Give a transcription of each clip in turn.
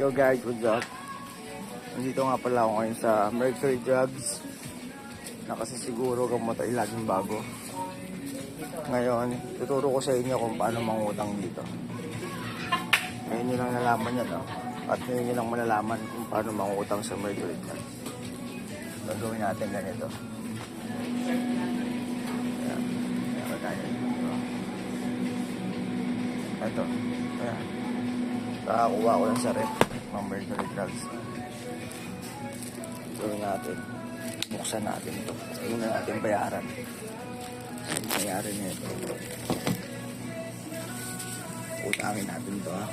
Yo guys, what's up? Nandito nga pala ako ngayon sa Mercury Drugs na kasi siguro gamot ay laging bago. Ngayon, tuturo ko sa inyo kung paano mangutang dito. Ngayon nyo lang nalaman yan, no? At ngayon nyo lang malalaman kung paano mangutang sa Mercury Drugs. Gagawin natin ganito. Ayan. Ayan, tayo. Ito. Ayan. Kakakuha ko lang sa rep ng Mercury Drugs. Gawin natin. Buksan natin ito. Una natin bayaran. Bayaran niya ito. Utangin natin ito ha.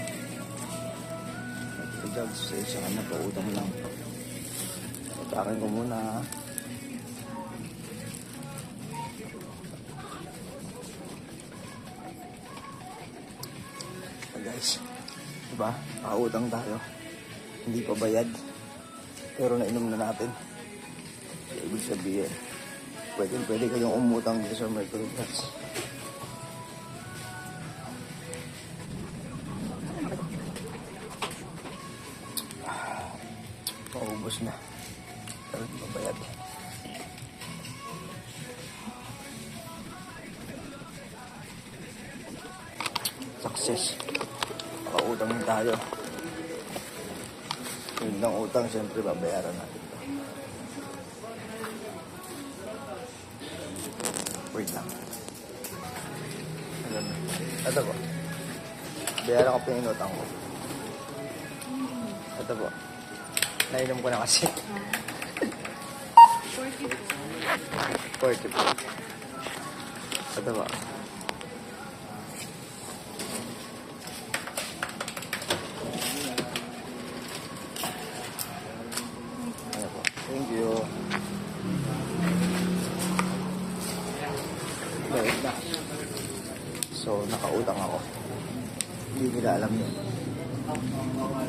Mercury Drugs. Sa isa ka na po. Utang lang. Utangin ko muna ha. Guys, diba? Nakautang tayo. Hindi pa bayad. Pero nainom na natin. So, ibig sabihin, pwede, pwede kayong umutang dito sa Mercury. Ah, Maubos na. Pero hindi pa bayad. Success. Na tayo. Yun lang utang, siyempre babayaran natin. Wait lang. Alam mo. Ito po. Bayaran ko pa yung inutang ko. Ito po. Nainom ko na kasi. 40 po. Ito po. Ano po. Thank you. Bayad na. So, nakautang ako. Hindi nila alam yun.